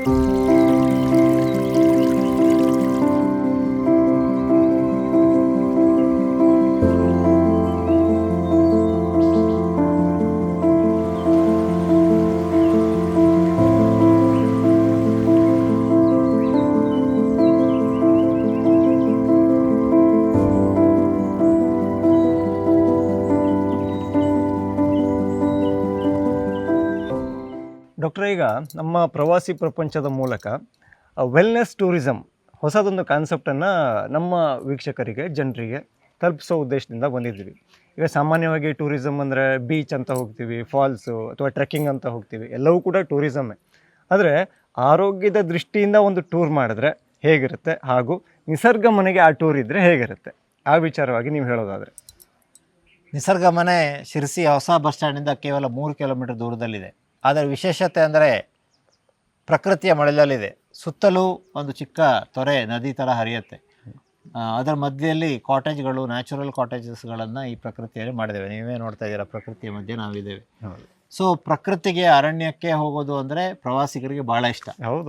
Doctor ಈಗ ನಮ್ಮ ಪ್ರವಾಸಿ ಪ್ರಪಂಚದ ಮೂಲಕ ವೆಲ್ನೆಸ್ ಟೂರಿಸಮ್ ಹೊಸದೊಂದು ಕಾನ್ಸೆಪ್ಟನ್ನು ನಮ್ಮ ವೀಕ್ಷಕರಿಗೆ, ಜನರಿಗೆ ತಲುಪಿಸೋ ಉದ್ದೇಶದಿಂದ ಬಂದಿದ್ದೀವಿ. ಈಗ ಸಾಮಾನ್ಯವಾಗಿ ಟೂರಿಸಮ್ ಅಂದರೆ ಬೀಚ್ ಅಂತ ಹೋಗ್ತೀವಿ ಫಾಲ್ಸು ಅಥವಾ ಟ್ರೆಕ್ಕಿಂಗ್ ಅಂತ ಹೋಗ್ತೀವಿ, ಎಲ್ಲವೂ ಕೂಡ ಟೂರಿಸಮ್ಮೇ ಆದರೆ ಆರೋಗ್ಯದ ದೃಷ್ಟಿಯಿಂದ ಒಂದು ಟೂರ್ ಮಾಡಿದ್ರೆ ಹೇಗಿರುತ್ತೆ? ಹಾಗೂ ನಿಸರ್ಗ ಮನೆಗೆ ಆ ಟೂರ್ ಇದ್ದರೆ ಹೇಗಿರುತ್ತೆ? ಆ ವಿಚಾರವಾಗಿ ನೀವು ಹೇಳೋದಾದರೆ. ನಿಸರ್ಗ ಮನೆ ಶಿರಸಿ ಹೊಸ ಬಸ್ ಸ್ಟ್ಯಾಂಡಿಂದ ಕೇವಲ ಮೂರು ಕಿಲೋಮೀಟರ್ ದೂರದಲ್ಲಿದೆ. ಅದರ ವಿಶೇಷತೆ ಅಂದರೆ ಪ್ರಕೃತಿಯ ಮಳೆಯಲ್ಲಿದೆ. ಸುತ್ತಲೂ ಒಂದು ಚಿಕ್ಕ ತೊರೆ ನದಿ ಥರ ಹರಿಯುತ್ತೆ. ಅದರ ಮಧ್ಯದಲ್ಲಿ ಕಾಟೇಜ್ಗಳು ನ್ಯಾಚುರಲ್ ಕಾಟೇಜಸ್ಗಳನ್ನು ಈ ಪ್ರಕೃತಿಯಲ್ಲಿ ಮಾಡಿದ್ದೇವೆ. ನೀವೇ ನೋಡ್ತಾ ಇದ್ದೀರಾ ಪ್ರಕೃತಿಯ ಮಧ್ಯೆ ನಾವಿದ್ದೇವೆ ಸೊ ಪ್ರಕೃತಿಗೆ ಅರಣ್ಯಕ್ಕೆ ಹೋಗೋದು ಅಂದರೆ ಪ್ರವಾಸಿಗರಿಗೆ ಭಾಳ ಇಷ್ಟ.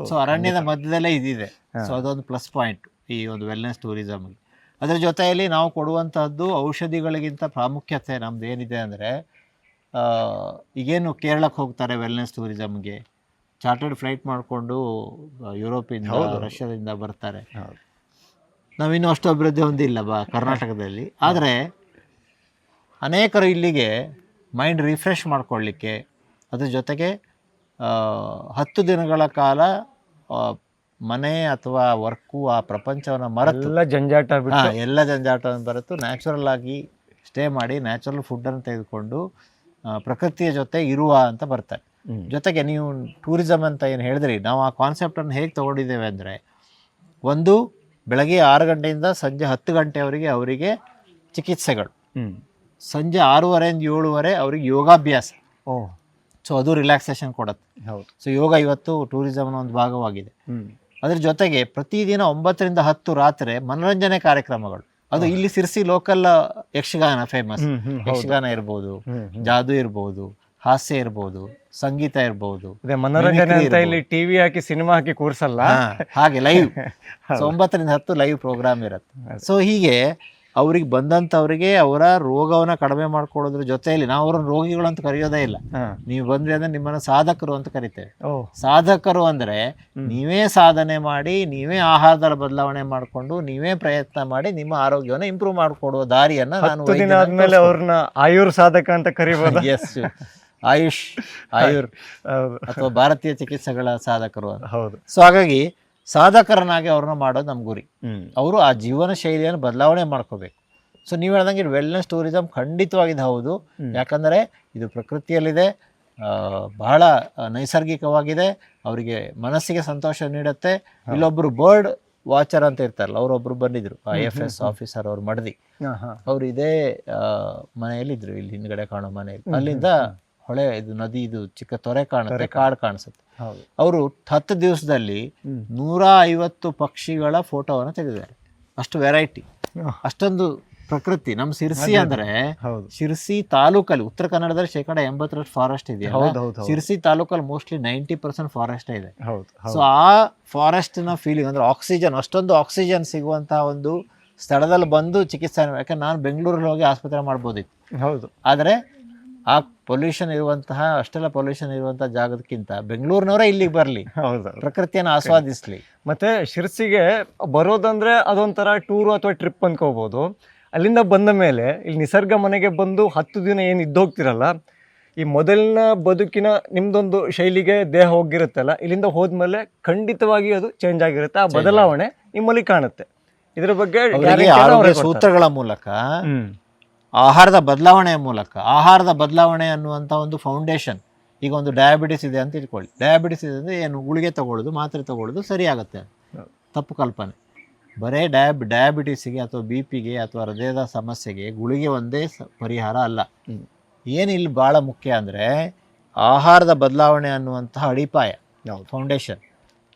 ಸೊ ಅರಣ್ಯದ ಮಧ್ಯದಲ್ಲೇ ಇದಿದೆ. ಸೊ ಅದೊಂದು ಪ್ಲಸ್ ಪಾಯಿಂಟ್ ಈ ಒಂದು ವೆಲ್ನೆಸ್ ಟೂರಿಸಮ್ಗೆ ಅದರ ಜೊತೆಯಲ್ಲಿ ನಾವು ಕೊಡುವಂತಹದ್ದು ಔಷಧಿಗಳಿಗಿಂತ ಪ್ರಾಮುಖ್ಯತೆ ನಮ್ದು ಏನಿದೆ ಅಂದರೆ ಈಗೇನು ಕೇರಳಕ್ಕೆ ಹೋಗ್ತಾರೆ ವೆಲ್ನೆಸ್ ಟೂರಿಸಮ್ಗೆ ಚಾರ್ಟರ್ಡ್ ಫ್ಲೈಟ್ ಮಾಡಿಕೊಂಡು ಯುರೋಪಿಂದ ರಷ್ಯಾದಿಂದ ಬರ್ತಾರೆ. ನಾವಿನ್ನೂ ಅಷ್ಟು ಅಭಿವೃದ್ಧಿ ಹೊಂದಿಲ್ಲ ಬಾ ಕರ್ನಾಟಕದಲ್ಲಿ. ಆದರೆ ಅನೇಕರು ಇಲ್ಲಿಗೆ ಮೈಂಡ್ ರಿಫ್ರೆಶ್ ಮಾಡ್ಕೊಳ್ಳಿಕ್ಕೆ ಅದ್ರ ಜೊತೆಗೆ ಹತ್ತು ದಿನಗಳ ಕಾಲ ಮನೆ ಅಥವಾ ವರ್ಕು ಆ ಪ್ರಪಂಚವನ್ನು ಮರೆತು. ಎಲ್ಲ ಜಂಜಾಟ ಎಲ್ಲ ಜಂಜಾಟವನ್ನು ಬರೆತು ನ್ಯಾಚುರಲ್ ಆಗಿ ಸ್ಟೇ ಮಾಡಿ ನ್ಯಾಚುರಲ್ ಫುಡ್ಡನ್ನು ತೆಗೆದುಕೊಂಡು ಪ್ರಕೃತಿಯ ಜೊತೆ ಇರುವ ಅಂತ ಬರ್ತಾರೆ. ಜೊತೆಗೆ ನೀವು ಟೂರಿಸಮ್ ಅಂತ ಏನು ಹೇಳಿದ್ರಿ ನಾವು ಆ ಕಾನ್ಸೆಪ್ಟನ್ನು ಹೇಗೆ ತಗೊಂಡಿದ್ದೇವೆ ಅಂದರೆ ಒಂದು ಬೆಳಗ್ಗೆ ಆರು ಗಂಟೆಯಿಂದ ಸಂಜೆ ಹತ್ತು ಗಂಟೆವರೆಗೆ ಅವರಿಗೆ ಚಿಕಿತ್ಸೆಗಳು. ಸಂಜೆ ಆರೂವರೆಯಿಂದ ಏಳುವರೆ ಅವ್ರಿಗೆ ಯೋಗಾಭ್ಯಾಸ. ಓ. ಸೊ ಅದು ರಿಲ್ಯಾಕ್ಸೇಷನ್ ಕೊಡುತ್ತೆ. ಹೌದು. ಸೊ ಯೋಗ ಇವತ್ತು ಟೂರಿಸಮ್ನ ಒಂದು ಭಾಗವಾಗಿದೆ. ಅದ್ರ ಜೊತೆಗೆ ಪ್ರತಿದಿನ ಒಂಬತ್ತರಿಂದ ಹತ್ತು ರಾತ್ರಿ ಮನೋರಂಜನೆ ಕಾರ್ಯಕ್ರಮಗಳು. ಅದು ಇಲ್ಲಿ ಸಿರ್ಸಿ ಲೋಕಲ್ ಯಕ್ಷಗಾನ ಫೇಮಸ್ ಯಕ್ಷಗಾನ ಇರ್ಬೋದು ಜಾದು ಇರ್ಬೋದು ಹಾಸ್ಯ ಇರ್ಬೋದು ಸಂಗೀತ ಇರ್ಬೋದು ಅದೇ ಮನೋರಂಜನೆ ಅಂತ ಇಲ್ಲಿ ಟಿವಿ ಹಾಕಿ ಸಿನಿಮಾ ಹಾಕಿ ಕೂರ್ಸಲ್ಲ? ಹಾಗೆ ಲೈವ್ ಒಂಬತ್ತರಿಂದ ಹತ್ತು ಲೈವ್ ಪ್ರೋಗ್ರಾಮ್ ಇರುತ್ತೆ. ಸೊ ಹೀಗೆ ಅವ್ರಿಗೆ ಬಂದಂಥವ್ರಿಗೆ ಅವರ ರೋಗವನ್ನ ಕಡಿಮೆ ಮಾಡ್ಕೊಳ್ಳೋದ್ರ ಜೊತೆಯಲ್ಲಿ ನಾವು ಅವ್ರನ್ನ ರೋಗಿಗಳು ಅಂತ ಕರೆಯೋದೇ ಇಲ್ಲ. ನೀವು ಬಂದ್ರಿ ಅಂದ್ರೆ ನಿಮ್ಮನ್ನ ಸಾಧಕರು ಅಂತ ಕರಿತೇವೆ. ಓ. ಸಾಧಕರು ಅಂದ್ರೆ ನೀವೇ ಸಾಧನೆ ಮಾಡಿ ನೀವೇ ಆಹಾರದ ಬದಲಾವಣೆ ಮಾಡಿಕೊಂಡು ನೀವೇ ಪ್ರಯತ್ನ ಮಾಡಿ ನಿಮ್ಮ ಆರೋಗ್ಯವನ್ನು ಇಂಪ್ರೂವ್ ಮಾಡಿಕೊಡುವ ದಾರಿಯನ್ನ ನಾನು ದಿನ ಆದ್ಮೇಲೆ ಅವ್ರನ್ನ ಆಯುರ್ ಸಾಧಕ ಅಂತ ಕರೀಬಹುದು ಎಸ್ ಆಯುಷ್ ಆಯುರ್ ಅಥವಾ ಭಾರತೀಯ ಚಿಕಿತ್ಸೆಗಳ ಸಾಧಕರು ಹೌದು. ಸೊ ಹಾಗಾಗಿ ಸಾಧಕರನ್ನಾಗಿ ಅವ್ರನ್ನ ಮಾಡೋದು ನಮ್ಮ ಗುರಿ. ಅವರು ಆ ಜೀವನ ಶೈಲಿಯನ್ನು ಬದಲಾವಣೆ ಮಾಡ್ಕೋಬೇಕು. ಸೊ ನೀವು ಹೇಳ್ದಂಗೆ ವೆಲ್ನೆಸ್ ಟೂರಿಸಂ ಖಂಡಿತವಾಗಿದ್ದು ಹೌದು. ಯಾಕಂದರೆ ಇದು ಪ್ರಕೃತಿಯಲ್ಲಿದೆ ಆ, ಬಹಳ ನೈಸರ್ಗಿಕವಾಗಿದೆ ಅವರಿಗೆ ಮನಸ್ಸಿಗೆ ಸಂತೋಷ ನೀಡುತ್ತೆ. ಇಲ್ಲೊಬ್ಬರು ಬರ್ಡ್ ವಾಚರ್ ಅಂತ ಇರ್ತಾರಲ್ಲ ಅವರೊಬ್ರು ಬಂದಿದ್ರು. ಐ ಎಫ್ ಎಸ್ ಆಫೀಸರ್ ಅವ್ರು ಮಡದಿ. ಅವ್ರು ಇದೇ ಮನೆಯಲ್ಲಿ ಇದ್ರು ಇಲ್ಲಿ ಹಿಂದ್ಗಡೆ ಕಾಣೋ ಮನೆಯಲ್ಲಿ. ಅಲ್ಲಿಂದ ಹೊಳೆ ಇದು ನದಿ ಇದು ಚಿಕ್ಕ ತೊರೆ ಕಾಣುತ್ತೆ ಕಾಡು ಕಾಣಿಸುತ್ತೆ. ಅವರು ಹತ್ತು ದಿವಸದಲ್ಲಿ. ನೂರ ಐವತ್ತು ಪಕ್ಷಿಗಳ ಫೋಟೋವನ್ನು ತೆಗೆದಿದ್ದಾರೆ. ಅಷ್ಟು ವೆರೈಟಿ. ಅಷ್ಟೊಂದು ಪ್ರಕೃತಿ. ನಮ್ಮ ಸಿರ್ಸಿ ಅಂದ್ರೆ ಶಿರ್ಸಿ ತಾಲೂಕಲ್ಲಿ ಉತ್ತರ ಕನ್ನಡದಲ್ಲಿ ಶೇಕಡ ಎಂಬತ್ತರಷ್ಟು ಫಾರೆಸ್ಟ್ ಇದೆ ಹೌದು ಹೌದು ಹೌದು. ಸಿರ್ಸಿ ತಾಲೂಕಲ್ಲಿ ಮೋಸ್ಟ್ಲಿ ನೈಂಟಿ ಪರ್ಸೆಂಟ್ ಫಾರೆಸ್ಟ್ ಇದೆ. ಹೌದು ಸೊ ಆ ಫಾರೆಸ್ಟ್ನ ಫೀಲಿಂಗ್ ಅಂದ್ರೆ ಆಕ್ಸಿಜನ್ ಅಷ್ಟೊಂದು ಆಕ್ಸಿಜನ್ ಸಿಗುವಂತಹ ಒಂದು ಸ್ಥಳದಲ್ಲಿ ಬಂದು ಚಿಕಿತ್ಸೆ ಯಾಕಂದ್ರೆ ನಾನು ಬೆಂಗಳೂರಲ್ಲಿ ಹೋಗಿ ಆಸ್ಪತ್ರೆ ಮಾಡ್ಬೋದಿತ್ತು. ಹೌದು. ಆದರೆ ಆ ಪೊಲ್ಯೂಷನ್ ಇರುವಂತಹ ಅಷ್ಟೆಲ್ಲ ಪೊಲ್ಯೂಷನ್ ಇರುವಂತಹ ಜಾಗದಕ್ಕಿಂತ ಬೆಂಗಳೂರಿನವರೇ ಇಲ್ಲಿಗೆ ಬರಲಿ. ಹೌದು ಪ್ರಕೃತಿಯನ್ನು ಆಸ್ವಾದಿಸ್ಲಿ. ಮತ್ತೆ ಶಿರ್ಸಿಗೆ ಬರೋದಂದ್ರೆ ಅದೊಂಥರ ಟೂರು ಅಥವಾ ಟ್ರಿಪ್ ಅನ್ಕೋಬಹುದು ಅಲ್ಲಿಂದ ಬಂದ ಮೇಲೆ ಇಲ್ಲಿ ನಿಸರ್ಗ ಮನೆಗೆ ಬಂದು ಹತ್ತು ದಿನ ಏನು ಇದ್ದೋಗ್ತಿರಲ್ಲ ಈ ಮೊದಲಿನ ಬದುಕಿನ ನಿಮ್ದೊಂದು ಶೈಲಿಗೆ ದೇಹ ಹೋಗಿರುತ್ತಲ್ಲ ಇಲ್ಲಿಂದ ಹೋದ್ಮೇಲೆ ಖಂಡಿತವಾಗಿ ಅದು ಚೇಂಜ್ ಆಗಿರುತ್ತೆ. ಆ ಬದಲಾವಣೆ ನಿಮ್ಮಲ್ಲಿ ಕಾಣುತ್ತೆ. ಇದ್ರ ಬಗ್ಗೆ. ಸೂತ್ರಗಳ ಮೂಲಕ ಆಹಾರದ ಬದಲಾವಣೆಯ ಮೂಲಕ ಆಹಾರದ ಬದಲಾವಣೆ ಅನ್ನುವಂಥ ಒಂದು ಫೌಂಡೇಶನ್ ಈಗ ಒಂದು ಡಯಾಬಿಟಿಸ್ ಇದೆ ಅಂತ ಇಟ್ಕೊಳ್ಳಿ ಡಯಾಬಿಟಿಸ್ ಇದೆ ಅಂದರೆ ಏನು? ಗುಳಿಗೆ ತಗೊಳ್ಳೋದು ಮಾತ್ರೆ ತಗೊಳ್ಳೋದು ಸರಿಯಾಗುತ್ತೆ ತಪ್ಪು ಕಲ್ಪನೆ. ಬರೇ ಡಯಾಬ್ ಡಯಾಬಿಟಿಸ್ಗೆ ಅಥವಾ ಬಿ ಪಿಗೆ ಅಥವಾ ಹೃದಯದ ಸಮಸ್ಯೆಗೆ ಗುಳಿಗೆ ಒಂದೇ ಸ- ಪರಿಹಾರ ಅಲ್ಲ. ಏನು ಇಲ್ಲಿ ಭಾಳ ಮುಖ್ಯ ಅಂದರೆ ಆಹಾರದ ಬದಲಾವಣೆ ಅನ್ನುವಂಥ ಅಡಿಪಾಯ ಫೌಂಡೇಶನ್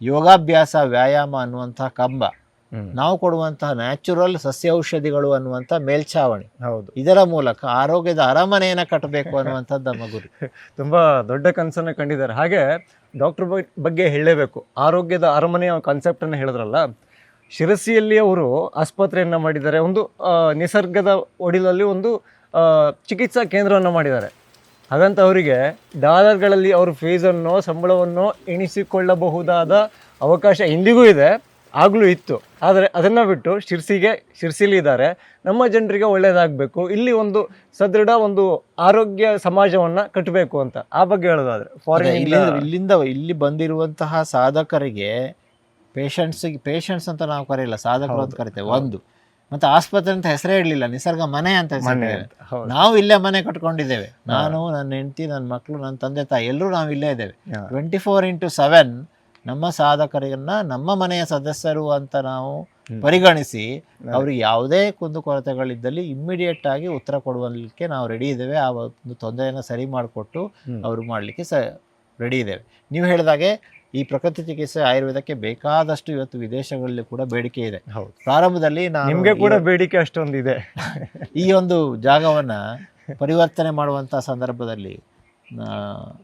ಯೋಗಾಭ್ಯಾಸ ವ್ಯಾಯಾಮ ಅನ್ನುವಂಥ ಕಂಬ. ನಾವು ಕೊಡುವಂತಹ ನ್ಯಾಚುರಲ್ ಸಸ್ಯ ಔಷಧಿಗಳು ಅನ್ನುವಂಥ ಮೇಲ್ಛಾವಣಿ. ಹೌದು. ಇದರ ಮೂಲಕ ಆರೋಗ್ಯದ ಅರಮನೆಯನ್ನು ಕಟ್ಟಬೇಕು ಅನ್ನುವಂಥದ್ದು ನಮ್ಮ ಗುರಿ. ತುಂಬಾ ದೊಡ್ಡ ಕನಸನ್ನು ಕಂಡಿದ್ದಾರೆ. ಹಾಗೆ ಡಾಕ್ಟರ್ ಬಗ್ಗೆ ಹೇಳಲೇಬೇಕು ಆರೋಗ್ಯದ ಅರಮನೆಯ ಕಾನ್ಸೆಪ್ಟ್ ಅನ್ನು ಹೇಳಿದ್ರಲ್ಲ. ಶಿರಸಿಯಲ್ಲಿ ಅವರು ಆಸ್ಪತ್ರೆಯನ್ನ ಮಾಡಿದ್ದಾರೆ. ಒಂದು ನಿಸರ್ಗದ ಒಡಿಲಲ್ಲಿ ಒಂದು ಚಿಕಿತ್ಸಾ ಕೇಂದ್ರವನ್ನು ಮಾಡಿದ್ದಾರೆ. ಹಾಗಂತ ಅವರಿಗೆ ಡಾಲರ್ಗಳಲ್ಲಿ ಅವ್ರ ಫೀಸನ್ನು ಸಂಬಳವನ್ನು ಎಣಿಸಿಕೊಳ್ಳಬಹುದಾದ ಅವಕಾಶ ಇಂದಿಗೂ ಇದೆ. ಆಗಲೂ ಇತ್ತು. ಆದರೆ ಅದನ್ನು ಬಿಟ್ಟು ಶಿರ್ಸಿಗೆ ಶಿರ್ಸಿಲಿ ಇದ್ದಾರೆ ನಮ್ಮ ಜನರಿಗೆ ಒಳ್ಳೆಯದಾಗಬೇಕು ಇಲ್ಲಿ ಒಂದು ಸದೃಢ ಒಂದು ಆರೋಗ್ಯ ಸಮಾಜವನ್ನು ಕಟ್ಟಬೇಕು ಅಂತ. ಆ ಬಗ್ಗೆ ಹೇಳೋದಾದರೆ ಫಾರಿನ್ ಇಲ್ಲಿಂದ ಇಲ್ಲಿಂದ ಇಲ್ಲಿ ಬಂದಿರುವಂತಹ ಸಾಧಕರಿಗೆ ಪೇಷಂಟ್ಸಿಗೆ ಪೇಷಂಟ್ಸ್ ಅಂತ ನಾವು ಕರೆಯಲ್ಲ ಸಾಧಕರು ಅಂತ ಕರಿತೇವೆ ಒಂದು. ಮತ್ತೆ ಆಸ್ಪತ್ರೆ ಅಂತ ಹೆಸರೇ ಇರಲಿಲ್ಲ ನಿಸರ್ಗ ಮನೆ ಅಂತ ಹೌದು. ನಾವು ಇಲ್ಲೇ ಮನೆ ಕಟ್ಕೊಂಡಿದ್ದೇವೆ. ನಾನು ನನ್ನ ಹೆಂಡತಿ ನನ್ನ ಮಕ್ಕಳು ನನ್ನ ತಂದೆ ತಾಯಿ ಎಲ್ಲರೂ ನಾವು ಇಲ್ಲೇ ಇದ್ದೇವೆ. ಟ್ವೆಂಟಿ ಫೋರ್ ಇಂಟು ಸೆವೆನ್ ನಮ್ಮ ಸಾಧಕರನ್ನ ನಮ್ಮ ಮನೆಯ ಸದಸ್ಯರು ಅಂತ ನಾವು ಪರಿಗಣಿಸಿ ಅವ್ರಿಗೆ ಯಾವುದೇ ಕುಂದುಕೊರತೆಗಳಿದ್ದಲ್ಲಿ ಇಮ್ಮಿಡಿಯೇಟ್ ಆಗಿ ಉತ್ತರ ಕೊಡುವಲಿಕ್ಕೆ ನಾವು ರೆಡಿ ಇದ್ದೇವೆ. ಆ ಒಂದು ತೊಂದರೆಯನ್ನು ಸರಿ ಮಾಡಿಕೊಟ್ಟು ಅವ್ರು ಮಾಡಲಿಕ್ಕೆ ಸ ರೆಡಿ ಇದ್ದೇವೆ. ನೀವು ಹೇಳಿದಾಗೆ ಈ ಪ್ರಕೃತಿ ಚಿಕಿತ್ಸೆ ಆಯುರ್ವೇದಕ್ಕೆ ಬೇಕಾದಷ್ಟು ಇವತ್ತು ವಿದೇಶಗಳಲ್ಲಿ ಕೂಡ ಬೇಡಿಕೆ ಇದೆ. ಹೌದು. ಪ್ರಾರಂಭದಲ್ಲಿ ನಾನು ನಿಮ್ಗೆ ಕೂಡ ಬೇಡಿಕೆ ಅಷ್ಟೊಂದಿದೆ. ಈ ಒಂದು ಜಾಗವನ್ನ ಪರಿವರ್ತನೆ ಮಾಡುವಂಥ ಸಂದರ್ಭದಲ್ಲಿ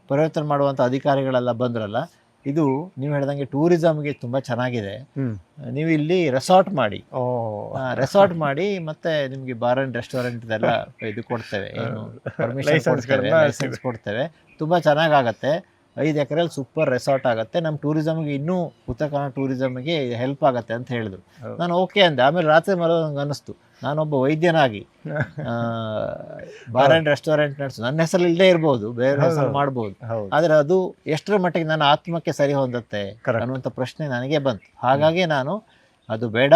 ಪರಿವರ್ತನೆ ಮಾಡುವಂತ ಅಧಿಕಾರಿಗಳೆಲ್ಲ ಬಂದ್ರಲ್ಲ ಇದು ನೀವು ಹೇಳ್ದಂಗೆ ಟೂರಿಸಮ್ಗೆ ತುಂಬಾ ಚೆನ್ನಾಗಿದೆ. ನೀವು ಇಲ್ಲಿ ರೆಸಾರ್ಟ್ ಮಾಡಿ. ಓ. ರೆಸಾರ್ಟ್ ಮಾಡಿ ಮತ್ತೆ ನಿಮ್ಗೆ ಬಾರ್ ಅಂಡ್ ರೆಸ್ಟೋರೆಂಟ್ ಇದೆಲ್ಲ ಇದು ಕೊಡ್ತೇವೆ. ಲೈಸೆನ್ಸ್ ಕೊಡ್ತೇವೆ ತುಂಬಾ ಚೆನ್ನಾಗಾಗತ್ತೆ. ಐದು ಎಕರೆಯಲ್ಲಿ ಸೂಪರ್ ರೆಸಾರ್ಟ್ ಆಗುತ್ತೆ. ನಮ್ಮ ಟೂರಿಸಮ್ಗೆ ಇನ್ನೂ ಉತ್ತರ ಕನ್ನಡ ಟೂರಿಸಮ್ಗೆ ಹೆಲ್ಪ್ ಆಗುತ್ತೆ ಅಂತ ಹೇಳಿದ್ರು. ನಾನು ಓಕೆ ಅಂದೆ. ಆಮೇಲೆ ರಾತ್ರಿ ಮರ ನನಗೆ ಅನಿಸ್ತು. ನಾನೊಬ್ಬ ವೈದ್ಯನಾಗಿ ಬಾರ್ ಅಂಡ್ ರೆಸ್ಟೋರೆಂಟ್ ನಡೆಸು ನನ್ನ ಹೆಸರು ಇಲ್ಲದೆ ಇರ್ಬೋದು ಬೇರೆ ಹೆಸರು ಮಾಡ್ಬೋದು. ಆದರೆ ಅದು ಎಷ್ಟರ ಮಟ್ಟಿಗೆ ನನ್ನ ಆತ್ಮಕ್ಕೆ ಸರಿ ಹೊಂದುತ್ತೆ. ಅನ್ನುವಂಥ ಪ್ರಶ್ನೆ ನನಗೆ ಬಂತು. ಹಾಗಾಗಿ ನಾನು ಅದು ಬೇಡ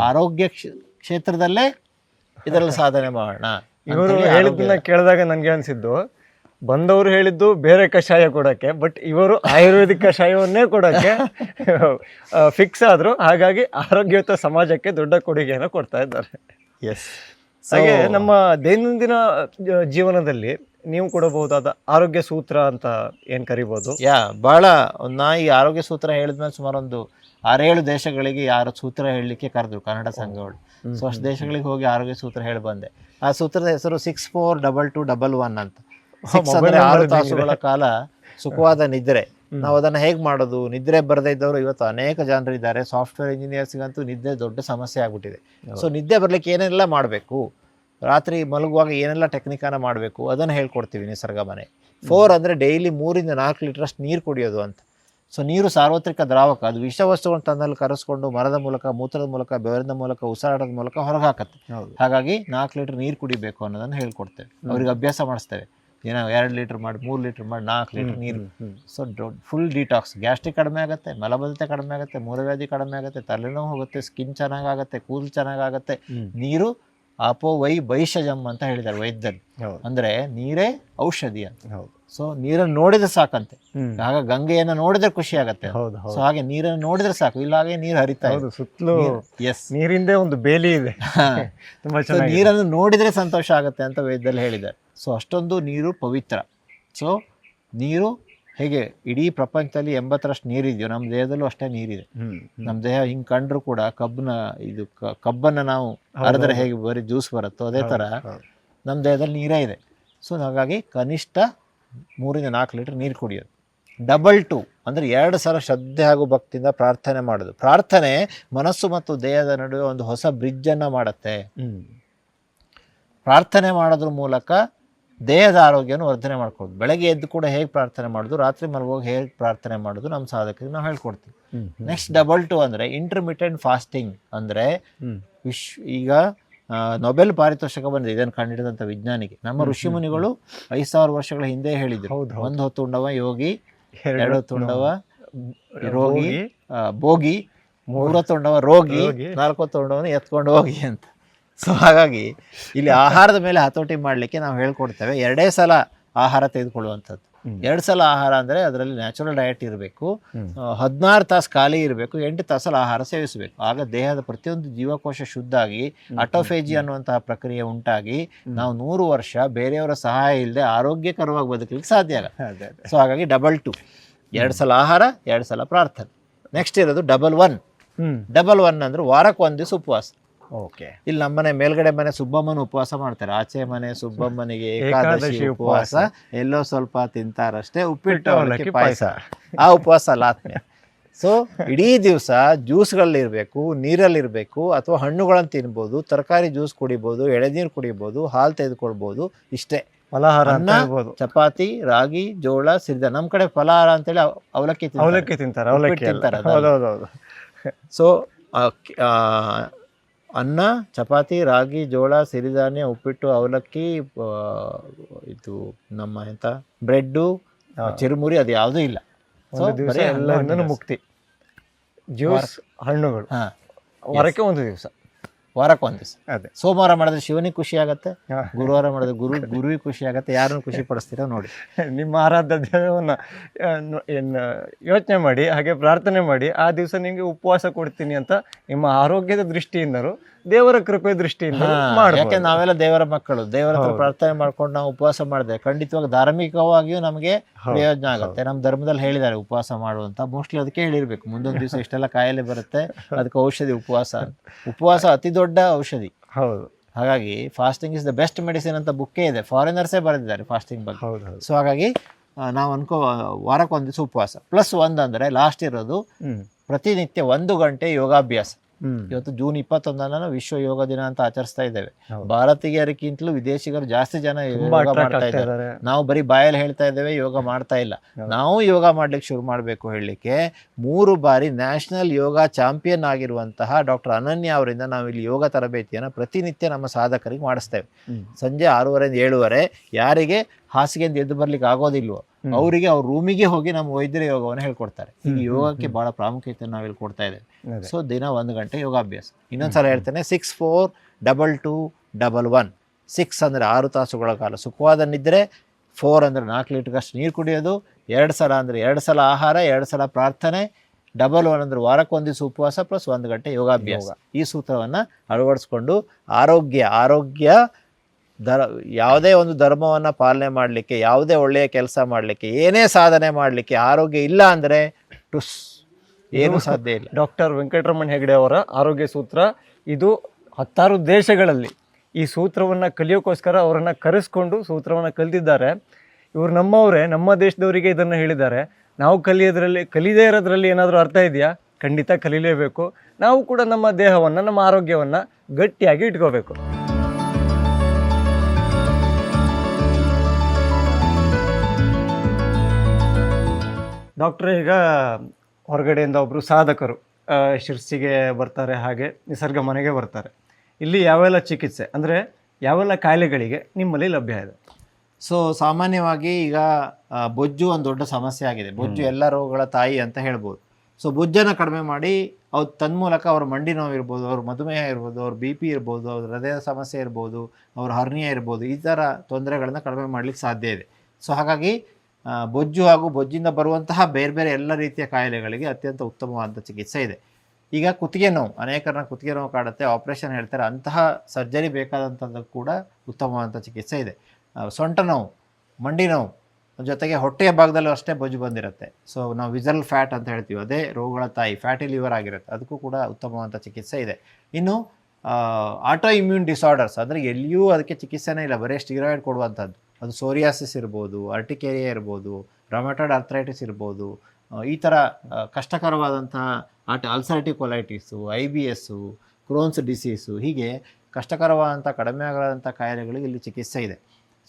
ಆರೋಗ್ಯ ಕ್ಷ- ಕ್ಷೇತ್ರದಲ್ಲೇ ಇದರಲ್ಲಿ ಸಾಧನೆ ಮಾಡೋಣ ಇವರು ಹೇಳಿದ್ದನ್ನ ಕೇಳಿದಾಗ ನನಗೆ ಅನಿಸಿದ್ದು ಬಂದವರು ಹೇಳಿದ್ದು ಬೇರೆ ಕಷಾಯ ಕೊಡಕ್ಕೆ ಬಟ್ ಇವರು ಆಯುರ್ವೇದಿಕ್ ಕಷಾಯವನ್ನೇ ಕೊಡೋಕ್ಕೆ ಫಿಕ್ಸ್ ಆದರು. ಹಾಗಾಗಿ ಆರೋಗ್ಯಯುತ ಸಮಾಜಕ್ಕೆ ದೊಡ್ಡ ಕೊಡುಗೆಯನ್ನು ಕೊಡ್ತಾ ಇದ್ದಾರೆ. ಎಸ್ ಹಾಗೆ ನಮ್ಮ ದೈನಂದಿನ ಜೀವನದಲ್ಲಿ ನೀವು ಕೊಡಬಹುದಾದ ಆರೋಗ್ಯ ಸೂತ್ರ ಅಂತ ಏನ್ ಕರಿಬೋದು? ಯಾ ಬಹಳ ಒಂದ್ ನಾ ಈ ಆರೋಗ್ಯ ಸೂತ್ರ ಹೇಳಿದ್ಮೇಲೆ ಸುಮಾರು ಒಂದು ಆರೇಳು ದೇಶಗಳಿಗೆ ಯಾರು ಸೂತ್ರ ಹೇಳಲಿಕ್ಕೆ ಕರೆದ್ರು ಕನ್ನಡ ಸಂಘಗಳು ಸೊ ಅಷ್ಟು ದೇಶಗಳಿಗೆ ಹೋಗಿ ಆರೋಗ್ಯ ಸೂತ್ರ ಹೇಳಿ ಬಂದೆ. ಆ ಸೂತ್ರದ ಹೆಸರು six four double two double one ಅಂತ. ಅಂದ್ರೆ ಆರು ತಾಸುಗಳ ಕಾಲ ಸುಖವಾದ ನಿದ್ರೆ. ನಾವು ಅದನ್ನ ಹೇಗ್ ಮಾಡೋದು? ನಿದ್ರೆ ಬರದೇ ಇದ್ದವರು ಇವತ್ತು ಅನೇಕ ಜನರು ಇದ್ದಾರೆ. ಸಾಫ್ಟ್ವೇರ್ ಇಂಜಿನಿಯರ್ಸ್ಗಂತೂ ನಿದ್ದೆ ದೊಡ್ಡ ಸಮಸ್ಯೆ ಆಗ್ಬಿಟ್ಟಿದೆ. ಸೊ ನಿದ್ದೆ ಬರ್ಲಿಕ್ಕೆ ಏನೆಲ್ಲ ಮಾಡಬೇಕು? ರಾತ್ರಿ ಮಲಗುವಾಗ ಏನೆಲ್ಲ ಟೆಕ್ನಿಕನ್ನ ಮಾಡಬೇಕು? ಅದನ್ನು ಹೇಳ್ಕೊಡ್ತೀವಿ ನಿಸರ್ಗ ಮನೆ. ಫೋರ್ ಅಂದರೆ ಡೈಲಿ ಮೂರಿಂದ ನಾಲ್ಕು ಲೀಟ್ರಷ್ಟು ನೀರು ಕುಡಿಯೋದು ಅಂತ. ಸೊ ನೀರು ಸಾರ್ವತ್ರಿಕ ದ್ರಾವಕ. ಅದು ವಿಷವಸ್ತುಗಳನ್ನು ತನ್ನಲ್ಲಿ ಕರೆಸ್ಕೊಂಡು ಮರದ ಮೂಲಕ ಮೂತ್ರದ ಮೂಲಕ ಬೆವರಿನ ಮೂಲಕ ಉಸಿರಾಟದ ಮೂಲಕ ಹೊರಗೆ ಹಾಕತ್ತೆ. ಹಾಗಾಗಿ ನಾಲ್ಕು ಲೀಟರ್ ನೀರು ಕುಡಿಬೇಕು ಅನ್ನೋದನ್ನು ಹೇಳ್ಕೊಡ್ತೇವೆ. ಅವ್ರಿಗೆ ಅಭ್ಯಾಸ ಮಾಡಿಸ್ತೇವೆ. ಏನೋ ಎರಡು ಲೀಟ್ರ್ ಮಾಡಿ ಮೂರು ಲೀಟ್ರ್ ಮಾಡಿ ನಾಲ್ಕು ಲೀಟ್ರ್ ನೀರು. ಸೊ ಫುಲ್ ಡಿಟಾಕ್ಸ್ ಗ್ಯಾಸ್ಟ್ರಿಕ್ ಕಡಿಮೆ ಆಗುತ್ತೆ ಮಲಬದ್ಧತೆ ಕಡಿಮೆ ಆಗುತ್ತೆ ಮೂಲವ್ಯಾಧಿ ಕಡಿಮೆ ಆಗುತ್ತೆ ತಲೆನೋವು ಹೋಗುತ್ತೆ ಸ್ಕಿನ್ ಚೆನ್ನಾಗಾಗುತ್ತೆ ಕೂದಲು ಚೆನ್ನಾಗಾಗುತ್ತೆ. ನೀರು ಅಪೋ ವೈ ಬೈಷಜಂ ಅಂತ ಹೇಳಿದ್ದಾರೆ ವೈದ್ಯರು. ಹೌದು. ಅಂದ್ರೆ ನೀರೇ ಔಷಧಿ ಅಂತ ಹೌದು. ಸೊ ನೀರನ್ನು ನೋಡಿದ್ರೆ ಸಾಕಂತೆ. ಆಗ ಗಂಗೆಯನ್ನ ನೋಡಿದ್ರೆ ಖುಷಿ ಆಗತ್ತೆ. ಹೌದು ಸೊ ಹಾಗೆ ನೀರನ್ನು ನೋಡಿದ್ರೆ ಸಾಕು. ಇಲ್ಲ ಹಾಗೆ ನೀರು ಹರಿತಾ ಹೌದು ಸುತ್ತಲೂ ಎಸ್ ನೀರಿಂದ ಒಂದು ಬೇಲಿ ಇದೆ. ತುಂಬಾ ನೀರನ್ನು ನೋಡಿದ್ರೆ ಸಂತೋಷ ಆಗುತ್ತೆ ಅಂತ ವೈದ್ಯರು ಹೇಳಿದ್ದಾರೆ. ಸೊ ಅಷ್ಟೊಂದು ನೀರು ಪವಿತ್ರ. ಸೊ ನೀರು ಹೇಗೆ ಇಡೀ ಪ್ರಪಂಚದಲ್ಲಿ ಎಂಬತ್ತರಷ್ಟು ನೀರಿದೆಯೋ ನಮ್ಮ ದೇಹದಲ್ಲೂ ಅಷ್ಟೇ ನೀರಿದೆ. ನಮ್ಮ ದೇಹ ಹಿಂಗೆ ಕಂಡ್ರು ಕೂಡ ಕಬ್ಬನ ಇದು ಕಬ್ಬನ್ನು ನಾವು ಅರೆದ್ರೆ ಹೇಗೆ ಬರೀ ಜ್ಯೂಸ್ ಬರುತ್ತೋ ಅದೇ ಥರ. ನಮ್ಮ ದೇಹದಲ್ಲಿ ನೀರೇ ಇದೆ. ಸೊ ಹಾಗಾಗಿ ಕನಿಷ್ಠ ಮೂರಿಂದ ನಾಲ್ಕು ಲೀಟರ್ ನೀರು ಕುಡಿಯೋದು. ಡಬಲ್ ಟು ಅಂದರೆ ಎರಡು ಸಲ ಶ್ರದ್ಧೆ ಹಾಗೂ ಭಕ್ತಿಯಿಂದ ಪ್ರಾರ್ಥನೆ ಮಾಡೋದು. ಪ್ರಾರ್ಥನೆ ಮನಸ್ಸು ಮತ್ತು ದೇಹದ ನಡುವೆ ಒಂದು ಹೊಸ ಬ್ರಿಡ್ಜನ್ನು ಮಾಡುತ್ತೆ. ಪ್ರಾರ್ಥನೆ ಮಾಡೋದ್ರ ಮೂಲಕ ದೇಹದ ಆರೋಗ್ಯವನ್ನು ವರ್ಧನೆ ಮಾಡ್ಕೊಳ್ಳೋದು ಬೆಳಗ್ಗೆ ಎದ್ದು ಕೂಡ ಹೇಗೆ ಪ್ರಾರ್ಥನೆ ಮಾಡೋದು ರಾತ್ರಿ ಮಲಗುವಾಗ ಹೇಗೆ ಪ್ರಾರ್ಥನೆ ಮಾಡೋದು ನಮ್ಮ ಸಾಧಕರಿಗೆ ನಾವು ಹೇಳ್ಕೊಡ್ತೀವಿ. ನೆಕ್ಸ್ಟ್ ಡಬಲ್ ಟು ಅಂದರೆ ಇಂಟರ್ಮಿಟೆಂಟ್ ಫಾಸ್ಟಿಂಗ್ ಅಂದರೆ ವಿಶ್ ಈಗ ನೊಬೆಲ್ ಪಾರಿತೋಷಕ ಬಂದಿದೆ. ಇದನ್ನು ಕಂಡಿಡಿದಂಥ ವಿಜ್ಞಾನಿಗೆ. ನಮ್ಮ ಋಷಿಮುನಿಗಳು ಐದು ಸಾವಿರ ವರ್ಷಗಳ ಹಿಂದೆ ಹೇಳಿದ್ರು. ಒಂದು ಹೊತ್ತು ಉಂಡವ ಯೋಗಿ ಎರಡು ಹೊತ್ತು ಉಂಡವ ರೋಗಿ ಭೋಗಿ ಮೂರು ಹೊತ್ತು ಉಂಡವ ರೋಗಿ ರೋಗಿ. ನಾಲ್ಕು ಹೊತ್ತು ಉಂಡವನು ಎತ್ಕೊಂಡು ಹೋಗಿ ಅಂತ. ಸೊ ಹಾಗಾಗಿ ಇಲ್ಲಿ ಆಹಾರದ ಮೇಲೆ ಹತೋಟಿ ಮಾಡಲಿಕ್ಕೆ ನಾವು ಹೇಳ್ಕೊಡ್ತೇವೆ ಎರಡೇ ಸಲ ಆಹಾರ ತೆಗೆದುಕೊಳ್ಳುವಂಥದ್ದು. ಎರಡು ಸಲ ಆಹಾರ ಅಂದರೆ ಅದರಲ್ಲಿ ನ್ಯಾಚುರಲ್ ಡಯಟ್ ಇರಬೇಕು. ಹದಿನಾರು ತಾಸು ಖಾಲಿ ಇರಬೇಕು ಎಂಟು ತಾಸಲ್ಲಿ ಆಹಾರ ಸೇವಿಸಬೇಕು. ಆಗ ದೇಹದ ಪ್ರತಿಯೊಂದು ಜೀವಕೋಶ ಶುದ್ಧ ಆಗಿ ಅಟೋಫೇಜಿ ಅನ್ನುವಂತಹ ಪ್ರಕ್ರಿಯೆ ಉಂಟಾಗಿ ನಾವು ನೂರು ವರ್ಷ ಬೇರೆಯವರ ಸಹಾಯ ಇಲ್ಲದೆ ಆರೋಗ್ಯಕರವಾಗಿ ಬದುಕಲಿಕ್ಕೆ ಸಾಧ್ಯ ಆಗ ಸೊ ಹಾಗಾಗಿ ಡಬಲ್ ಟು ಎರಡು ಸಲ ಆಹಾರ ಎರಡು ಸಲ ಪ್ರಾರ್ಥನೆ. ನೆಕ್ಸ್ಟ್ ಇರೋದು double one hmm. Double one ಅಂದ್ರೆ ವಾರಕ್ಕೆ ಒಂದು ದಿವಸ ಉಪವಾಸ. ಓಕೆ. ಇಲ್ಲಿ ನಮ್ಮನೆ ಮೇಲ್ಗಡೆ ಮನೆ ಸುಬ್ಬಮ್ಮನ ಉಪವಾಸ ಮಾಡ್ತಾರೆ. ಆಚೆ ಮನೆ ಸುಬ್ಬಮ್ಮನಿಗೆ ಏಕಾದಶಿ ಉಪವಾಸ. ಎಲ್ಲೋ ಸ್ವಲ್ಪ ತಿಂತಾರಷ್ಟೇ ಉಪ್ಪಿಟ್ಟು ಅವಲಕ್ಕಿ ಪಾಯಸ. ಆ ಉಪವಾಸ ಅಲ್ಲ ಆತ್ಮೀಯ. ಸೊ ಇಡೀ ದಿವಸ ಜ್ಯೂಸ್ಗಳಲ್ಲಿರಬೇಕು ನೀರಲ್ಲಿರಬೇಕು ಅಥವಾ ಹಣ್ಣುಗಳನ್ನು ತಿನ್ಬೋದು ತರಕಾರಿ ಜ್ಯೂಸ್ ಕುಡಿಬೋದು ಎಳೆನೀರು ಕುಡಿಬೋದು ಹಾಲು ತೆಗೆದುಕೊಳ್ಬೋದು ಇಷ್ಟೇ. ಫಲಾಹಾರ ಚಪಾತಿ ರಾಗಿ ಜೋಳ ಸಿರಿದ ನಮ್ಮ ಕಡೆ ಫಲಹಾರ ಅಂತೇಳಿ ಅವ್- ಅವಲಕ್ಕಿ ತಿಂತಾರೆ. ಅವಲಕ್ಕಿ ತಿಂತಾರೆ ಅವಲಕ್ಕಿ ತಿಂತಾರೆ ಸೊ ಅನ್ನ ಚಪಾತಿ ರಾಗಿ ಜೋಳ ಸಿರಿಧಾನ್ಯ ಉಪ್ಪಿಟ್ಟು ಅವಲಕ್ಕಿ ಇದು ನಮ್ಮ ಎಂತ ಬ್ರೆಡ್ಡು ಚಿರುಮುರಿ ಅದು ಯಾವುದೂ ಇಲ್ಲ. ಮುಕ್ತಿ. ಜ್ಯೂಸ್ ಹಣ್ಣುಗಳು. ವಾರಕ್ಕೆ ಒಂದು ದಿವಸ. ವಾರಕ್ಕೆ ಒಂದು ದಿವಸ. ಅದೇ. ಸೋಮವಾರ ಮಾಡಿದ್ರೆ ಶಿವನಿಗೆ ಖುಷಿ ಆಗುತ್ತೆ. ಗುರುವಾರ ಮಾಡಿದ್ರೆ ಗುರು ಗುರುವಿಗೆ ಖುಷಿ ಆಗುತ್ತೆ ಯಾರನ್ನು ಖುಷಿ ಪಡಿಸ್ತೀರೋ ನೋಡಿ. ನಿಮ್ಮ ಆರಾಧ್ಯ ದೇವನ್ನು ಏನು ಯೋಚನೆ ಮಾಡಿ ಹಾಗೆ ಪ್ರಾರ್ಥನೆ ಮಾಡಿ ಆ ದಿವಸ ನಿಮಗೆ ಉಪವಾಸ ಕೊಡ್ತೀನಿ ಅಂತ ನಿಮ್ಮ ಆರೋಗ್ಯದ ದೃಷ್ಟಿಯಿಂದಲೂ ದೇವರ ಕೃಪೆ ದೃಷ್ಟಿಯಿಂದ ಯಾಕೆ ನಾವೆಲ್ಲ ದೇವರ ಮಕ್ಕಳು? ದೇವರ ಹತ್ರ ಪ್ರಾರ್ಥನೆ ಮಾಡ್ಕೊಂಡು ನಾವು ಉಪವಾಸ ಮಾಡಿದ್ರೆ ಖಂಡಿತವಾಗಿ ಧಾರ್ಮಿಕವಾಗಿಯೂ ನಮಗೆ ಪ್ರಯೋಜನ ಆಗುತ್ತೆ. ನಮ್ಮ ಧರ್ಮದಲ್ಲಿ ಹೇಳಿದ್ದಾರೆ ಉಪವಾಸ ಮಾಡುವಂತ. ಮೋಸ್ಟ್ಲಿ ಅದಕ್ಕೆ ಹೇಳಿರ್ಬೇಕು. ಮುಂದೊಂದು ದಿವಸ ಇಷ್ಟೆಲ್ಲ ಕಾಯಿಲೆ ಬರುತ್ತೆ. ಅದಕ್ಕೆ ಔಷಧಿ ಉಪವಾಸ ಅಂತ. ಉಪವಾಸ ಅತಿ ದೊಡ್ಡ ಔಷಧಿ. ಹೌದು. ಹಾಗಾಗಿ fasting is the best medicine ಅಂತ ಬುಕ್ಕೇ ಇದೆ. ಫಾರಿನರ್ಸೇ ಬರೆದಿದ್ದಾರೆ ಫಾಸ್ಟಿಂಗ್ ಬಗ್ಗೆ. ಹೌದು ಹೌದು. ಸೊ ಹಾಗಾಗಿ ಆ, ನಾವು ಅನ್ಕೋ ವಾರಕ್ಕೊಂದು ದಿವಸ ಉಪವಾಸ. ಪ್ಲಸ್ ಒಂದು ಅಂದ್ರೆ ಲಾಸ್ಟ್ ಇರೋದು ಹ್ಮ್. ಪ್ರತಿನಿತ್ಯ ಒಂದು ಗಂಟೆ ಯೋಗಾಭ್ಯಾಸ. ಇವತ್ತು ಜೂನ್ ಇಪ್ಪತ್ತೊಂದನ್ನ ವಿಶ್ವ ಯೋಗ ದಿನ ಅಂತ ಆಚರಿಸ್ತಾ ಇದ್ದೇವೆ. ಭಾರತೀಯರಿಗಿಂತಲೂ ವಿದೇಶಿಗರು ಜಾಸ್ತಿ ಜನ ಯೋಗ ಮಾಡ್ತಾ ಇದ್ದಾರೆ. ನಾವು ಬರೀ ಬಾಯಲ್ಲಿ ಹೇಳ್ತಾ ಇದ್ದೇವೆ ಯೋಗ ಮಾಡ್ತಾ ಇಲ್ಲ. ನಾವು ಯೋಗ ಮಾಡ್ಲಿಕ್ಕೆ ಶುರು ಮಾಡಬೇಕು ಹೇಳಲಿಕ್ಕೆ ಮೂರು ಬಾರಿ ನ್ಯಾಷನಲ್ ಯೋಗ ಚಾಂಪಿಯನ್ ಆಗಿರುವಂತಹ ಡಾಕ್ಟರ್ ಅನನ್ಯ ಅವರಿಂದ ನಾವು ಇಲ್ಲಿ ಯೋಗ ತರಬೇತಿಯನ್ನು ಪ್ರತಿನಿತ್ಯ ನಮ್ಮ ಸಾಧಕರಿಗೆ ಮಾಡಿಸ್ತೇವೆ. ಸಂಜೆ ಆರೂವರೆಯಿಂದ ಏಳುವರೆ ಯಾರಿಗೆ ಹಾಸಿಗೆಯಿಂದ ಎದ್ದು ಬರ್ಲಿಕ್ಕೆ ಆಗೋದಿಲ್ವೋ? ಅವರಿಗೆ ಅವ್ರ ರೂಮಿಗೆ ಹೋಗಿ ನಮ್ಮ ವೈದ್ಯರ ಯೋಗವನ್ನು ಹೇಳ್ಕೊಡ್ತಾರೆ. ಈ ಯೋಗಕ್ಕೆ ಬಹಳ ಪ್ರಾಮುಖ್ಯತೆ ನಾವು ಇಲ್ಲಿ ಕೊಡ್ತಾ ಇದ್ದೇವೆ. ಸೊ ದಿನ ಒಂದು ಗಂಟೆ ಯೋಗಾಭ್ಯಾಸ. ಇನ್ನೊಂದ್ಸಲ ಹೇಳ್ತೇನೆ six four double two double one six ಅಂದರೆ ಆರು ತಾಸುಗಳ ಕಾಲ. ಸುಖವಾದ ನಿದ್ರೆ ಫೋರ್ ಅಂದರೆ ನಾಲ್ಕು ಲೀಟ್ರಷ್ಟು ನೀರು ಕುಡಿಯೋದು ಎರಡು ಸಲ ಅಂದರೆ ಎರಡು ಸಲ ಆಹಾರ ಎರಡು ಸಲ ಪ್ರಾರ್ಥನೆ ಡಬಲ್ ಒನ್ ಅಂದರೆ ವಾರಕ್ಕೆ ಒಂದು ದಿವಸ ಉಪವಾಸ ಪ್ಲಸ್ ಒಂದು ಗಂಟೆ ಯೋಗಾಭ್ಯಾಸ. ಈ ಸೂತ್ರವನ್ನು ಅಳವಡಿಸ್ಕೊಂಡು ಆರೋಗ್ಯ ಆರೋಗ್ಯ ದರ ಯಾವುದೇ ಒಂದು ಧರ್ಮವನ್ನು ಪಾಲನೆ ಮಾಡಲಿಕ್ಕೆ, ಯಾವುದೇ ಒಳ್ಳೆಯ ಕೆಲಸ ಮಾಡಲಿಕ್ಕೆ, ಏನೇ ಸಾಧನೆ ಮಾಡಲಿಕ್ಕೆ ಆರೋಗ್ಯ ಇಲ್ಲ ಅಂದರೆ ಟುಸ್, ಏನು ಸಾಧ್ಯ ಇಲ್ಲ. ಡಾಕ್ಟರ್ ವೆಂಕಟರಮಣ ಹೆಗಡೆ ಅವರ ಆರೋಗ್ಯ ಸೂತ್ರ ಇದು ಹತ್ತಾರು ದೇಶಗಳಲ್ಲಿ ಈ ಸೂತ್ರವನ್ನು ಕಲಿಯೋಕ್ಕೋಸ್ಕರ ಅವರನ್ನು ಕರೆಸ್ಕೊಂಡು ಸೂತ್ರವನ್ನು ಕಲಿತಿದ್ದಾರೆ. ಇವರು ನಮ್ಮವರೇ, ನಮ್ಮ ದೇಶದವರಿಗೆ ಇದನ್ನು ಹೇಳಿದ್ದಾರೆ. ನಾವು ಕಲಿಯೋದ್ರಲ್ಲಿ, ಕಲಿದೇ ಇರೋದ್ರಲ್ಲಿ ಏನಾದರೂ ಅರ್ಥ ಇದೆಯಾ? ಖಂಡಿತ ಕಲೀಲೇಬೇಕು. ನಾವು ಕೂಡ ನಮ್ಮ ದೇಹವನ್ನು, ನಮ್ಮ ಆರೋಗ್ಯವನ್ನು ಗಟ್ಟಿಯಾಗಿ ಇಟ್ಕೋಬೇಕು. ಡಾಕ್ಟ್ರೆ ಈಗ ಹೊರಗಡೆಯಿಂದ ಒಬ್ಬರು ಸಾಧಕರು ಶಿರ್ಸಿಗೆ ಬರ್ತಾರೆ ಹಾಗೆ ನಿಸರ್ಗ ಮನೆಗೆ ಬರ್ತಾರೆ. ಇಲ್ಲಿ ಯಾವೆಲ್ಲ ಚಿಕಿತ್ಸೆ? ಅಂದರೆ ಯಾವೆಲ್ಲ ಕಾಯಿಲೆಗಳಿಗೆ ನಿಮ್ಮಲ್ಲಿ ಲಭ್ಯ ಇದೆ? ಸೊ ಸಾಮಾನ್ಯವಾಗಿ ಈಗ ಬೊಜ್ಜು ಒಂದು ದೊಡ್ಡ ಸಮಸ್ಯೆ ಆಗಿದೆ. ಬೊಜ್ಜು ಎಲ್ಲ ರೋಗಗಳ ತಾಯಿ ಅಂತ ಹೇಳ್ಬೋದು. ಸೊ ಬೊಜ್ಜನ್ನು ಕಡಿಮೆ ಮಾಡಿ ಅವ್ರು ತನ್ಮೂಲಕ ಅವ್ರ ಮಂಡಿ ನೋವು ಇರ್ಬೋದು ಅವ್ರ ಮಧುಮೇಹ ಇರ್ಬೋದು ಅವ್ರ ಬಿ ಪಿ ಇರ್ಬೋದು ಅವ್ರ ಹೃದಯ ಸಮಸ್ಯೆ ಇರ್ಬೋದು ಅವ್ರ ಹರ್ನಿಯ ಇರ್ಬೋದು ಈ ಥರ ತೊಂದರೆಗಳನ್ನ ಕಡಿಮೆ ಮಾಡಲಿಕ್ಕೆ ಸಾಧ್ಯ ಇದೆ. ಸೊ ಹಾಗಾಗಿ ಬೊಜ್ಜು ಹಾಗೂ ಬೊಜ್ಜಿಂದ ಬರುವಂತಹ ಬೇರೆ ಬೇರೆ ಎಲ್ಲ ರೀತಿಯ ಕಾಯಿಲೆಗಳಿಗೆ ಅತ್ಯಂತ ಉತ್ತಮವಾದ ಚಿಕಿತ್ಸೆ ಇದೆ. ಈಗ ಕುತ್ತಿಗೆ ನೋವು, ಅನೇಕರನ್ನ ಕುತ್ತಿಗೆ ನೋವು ಕಾಡುತ್ತೆ ಆಪರೇಷನ್ ಹೇಳ್ತಾರೆ, ಅಂತಹ ಸರ್ಜರಿ ಬೇಕಾದಂಥದ್ದು ಕೂಡ ಉತ್ತಮವಾದಂಥ ಚಿಕಿತ್ಸೆ ಇದೆ. ಸೊಂಟ ನೋವು, ಮಂಡಿ ನೋವು, ಜೊತೆಗೆ ಹೊಟ್ಟೆಯ ಭಾಗದಲ್ಲೂ ಅಷ್ಟೇ ಬೊಜ್ಜು ಬಂದಿರುತ್ತೆ. ಸೊ ನಾವು ವಿಸಲ್ ಫ್ಯಾಟ್ ಅಂತ ಹೇಳ್ತೀವಿ, ಅದೇ ರೋಗಗಳ ತಾಯಿ ಫ್ಯಾಟಿ ಲಿವರ್ ಆಗಿರುತ್ತೆ, ಅದಕ್ಕೂ ಕೂಡ ಉತ್ತಮವಾದಂಥ ಚಿಕಿತ್ಸೆ ಇದೆ. ಇನ್ನು ಆಟೋ ಇಮ್ಯೂನ್ ಡಿಸಾರ್ಡರ್ಸ್ ಅಂದರೆ ಎಲ್ಲಿಯೂ ಅದಕ್ಕೆ ಚಿಕಿತ್ಸೆನೇ ಇಲ್ಲ, ಬರೀ ಸ್ಟಿರಾಯ್ಡ್ ಕೊಡುವಂಥದ್ದು ಅದು ಸೋರಿಯಾಸಿಸ್ ಇರ್ಬೋದು ಅರ್ಟಿಕೇರಿಯಾ ಇರ್ಬೋದು ರೊಮ್ಯಾಟೈಡ್ ಅರ್ಥ್ರೈಟಿಸ್ ಇರ್ಬೋದು ಈ ಥರ ಕಷ್ಟಕರವಾದಂತಹ ಆಟ ulcerative colitis I B S Crohn's disease ಹೀಗೆ ಕಷ್ಟಕರವಾದಂಥ ಕಡಿಮೆ ಆಗದಂಥ ಕಾಯಿಲೆಗಳಿಗೆ ಇಲ್ಲಿ ಚಿಕಿತ್ಸೆ ಇದೆ.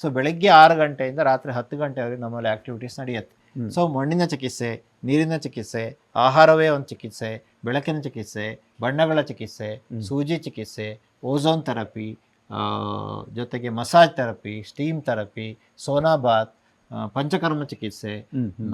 ಸೊ ಬೆಳಗ್ಗೆ ಆರು ಗಂಟೆಯಿಂದ ರಾತ್ರಿ ಹತ್ತು ಗಂಟೆವರೆಗೆ ನಮ್ಮಲ್ಲಿ ಆ್ಯಕ್ಟಿವಿಟೀಸ್ ನಡೆಯುತ್ತೆ. ಸೊ ಮಣ್ಣಿನ ಚಿಕಿತ್ಸೆ ನೀರಿನ ಚಿಕಿತ್ಸೆ ಆಹಾರವೇ ಒಂದು ಚಿಕಿತ್ಸೆ ಬೆಳಕಿನ ಚಿಕಿತ್ಸೆ ಬಣ್ಣಗಳ ಚಿಕಿತ್ಸೆ ಸೂಜಿ ಚಿಕಿತ್ಸೆ ಓಝೋನ್ ಥೆರಪಿ ಜೊತೆಗೆ massage therapy steam therapy sauna bath panchakarma ಚಿಕಿತ್ಸೆ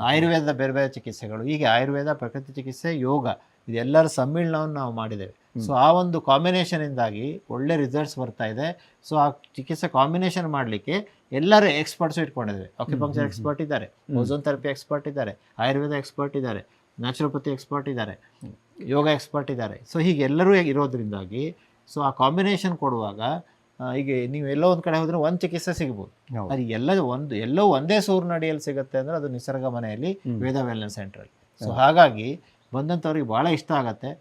ಆಯುರ್ವೇದ ಬೇರೆ ಬೇರೆ ಚಿಕಿತ್ಸೆಗಳು ಹೀಗೆ ಆಯುರ್ವೇದ ಪ್ರಕೃತಿ ಚಿಕಿತ್ಸೆ ಯೋಗ ಇದೆಲ್ಲರ ಸಮ್ಮಿಳನವನ್ನು ನಾವು ಮಾಡಿದ್ದೇವೆ. ಸೊ ಆ ಒಂದು ಕಾಂಬಿನೇಷನಿಂದಾಗಿ ಒಳ್ಳೆ ರಿಸಲ್ಟ್ಸ್ ಬರ್ತಾ ಇದೆ. ಸೊ ಆ ಚಿಕಿತ್ಸೆ ಕಾಂಬಿನೇಷನ್ ಮಾಡಲಿಕ್ಕೆ ಎಲ್ಲರೂ ಎಕ್ಸ್ಪರ್ಟ್ಸ್ ಇಟ್ಕೊಂಡಿದ್ದೇವೆ. ಆಕ್ಯುಪಂಕ್ಚರ್ ಎಕ್ಸ್ಪರ್ಟ್ ಇದ್ದಾರೆ. ಓಝೋನ್ ಥೆರಪಿ ಎಕ್ಸ್ಪರ್ಟ್ ಇದ್ದಾರೆ. ಆಯುರ್ವೇದ ಎಕ್ಸ್ಪರ್ಟ್ ಇದ್ದಾರೆ. ನ್ಯಾಚುರೋಪತಿ ಎಕ್ಸ್ಪರ್ಟ್ ಇದ್ದಾರೆ. ಯೋಗ ಎಕ್ಸ್ಪರ್ಟ್ ಇದ್ದಾರೆ. ಸೊ ಹೀಗೆ ಎಲ್ಲರೂ ಇರೋದ್ರಿಂದಾಗಿ ಸೊ ಆ ಕಾಂಬಿನೇಷನ್ ಕೊಡುವಾಗ ಈಗ ನೀವು ಎಲ್ಲೋ ಒಂದು ಕಡೆ ಹೋದ್ರೆ ಒಂದು ಚಿಕಿತ್ಸೆ ಸಿಗ್ಬೋದು. ಅದು ಎಲ್ಲ ಒಂದು ಎಲ್ಲೋ ಒಂದೇ ಸೂರ್ನಡಿಯಲ್ಲಿ ಸಿಗುತ್ತೆ ಅಂದ್ರೆ ಅದು ನಿಸರ್ಗ ಮನೆಯಲ್ಲಿ ವೇದ ವೆಲ್ನೆಸ್ ಸೆಂಟ್ರಲ್ಲಿ ಸೊ ಹಾಗಾಗಿ ಬಂದಂಥವ್ರಿಗೆ ಭಾಳ ಇಷ್ಟ ಆಗತ್ತೆ.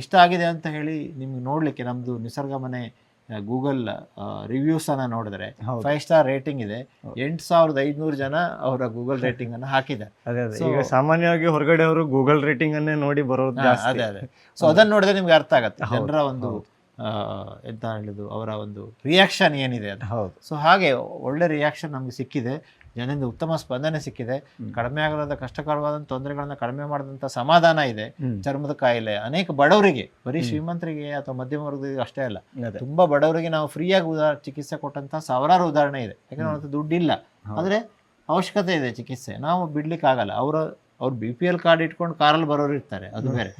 ಇಷ್ಟ ಆಗಿದೆ ಅಂತ ಹೇಳಿ ನಿಮ್ಗೆ ನೋಡಲಿಕ್ಕೆ ನಮ್ಮದು ನಿಸರ್ಗ ಮನೆ ಗೂಗಲ್ ರಿವ್ಯೂಸನ್ನು ನೋಡಿದ್ರೆ ಹೌದು. ಫೈವ್ ಸ್ಟಾರ್ ರೇಟಿಂಗ್ ಇದೆ. ಎಂಟು ಸಾವಿರದ ಐದುನೂರು ಜನ ಅವರ ಗೂಗಲ್ ರೇಟಿಂಗ್ ಅನ್ನು ಹಾಕಿದ್ದಾರೆ. ಅದೇ ಅದೇ. ಈಗ ಸಾಮಾನ್ಯವಾಗಿ ಹೊರಗಡೆ ಅವರು ಗೂಗಲ್ ರೇಟಿಂಗ್ ಅನ್ನೇ ನೋಡಿ ಬರೋದು ಅದೇ ಅದೇ. ಸೊ ಅದನ್ನ ನೋಡಿದ್ರೆ ನಿಮ್ಗೆ ಅರ್ಥ ಆಗತ್ತೆ. ಜನರ ಒಂದು ಎಂತ ಹೇಳಿದ್ರು ಅವರ ಒಂದು ರಿಯಾಕ್ಷನ್ ಏನಿದೆ ಅದು. ಹೌದು. ಸೊ ಹಾಗೆ ಒಳ್ಳೆ ರಿಯಾಕ್ಷನ್ ನಮಗೆ ಸಿಕ್ಕಿದೆ. ಜನರಿಂದ ಉತ್ತಮ ಸ್ಪಂದನೆ ಸಿಕ್ಕಿದೆ. ಕಡಿಮೆ ಆಗಲಾದ ಕಷ್ಟಕರವಾದ ತೊಂದರೆಗಳನ್ನ ಕಡಿಮೆ ಮಾಡಿದಂಥ ಸಮಾಧಾನ ಇದೆ. ಚರ್ಮದ ಕಾಯಿಲೆ ಅನೇಕ ಬಡವರಿಗೆ ಬರೀ ಶ್ರೀಮಂತರಿಗೆ ಅಥವಾ ಮಧ್ಯಮ ವರ್ಗದವರಿಗೆ ಅಷ್ಟೇ ಅಲ್ಲ ತುಂಬಾ ಬಡವರಿಗೆ ನಾವು ಫ್ರೀಯಾಗಿ ಉದಾ ಚಿಕಿತ್ಸೆ ಕೊಟ್ಟಂತ ಸಾವಿರಾರು ಉದಾಹರಣೆ ಇದೆ. ಯಾಕಂದ್ರೆ ದುಡ್ಡಿಲ್ಲ. ಆದ್ರೆ ಅವಶ್ಯಕತೆ ಇದೆ ಚಿಕಿತ್ಸೆ. ನಾವು ಬಿಡ್ಲಿಕ್ಕೆ ಆಗಲ್ಲ ಅವರ ಅವ್ರು ಬಿ ಪಿ ಎಲ್ ಕಾರ್ಡ್ ಇಟ್ಕೊಂಡು ಕಾರಲ್ಲಿ ಬರೋರು ಇರ್ತಾರೆ ಅದು ಬೇರೆ.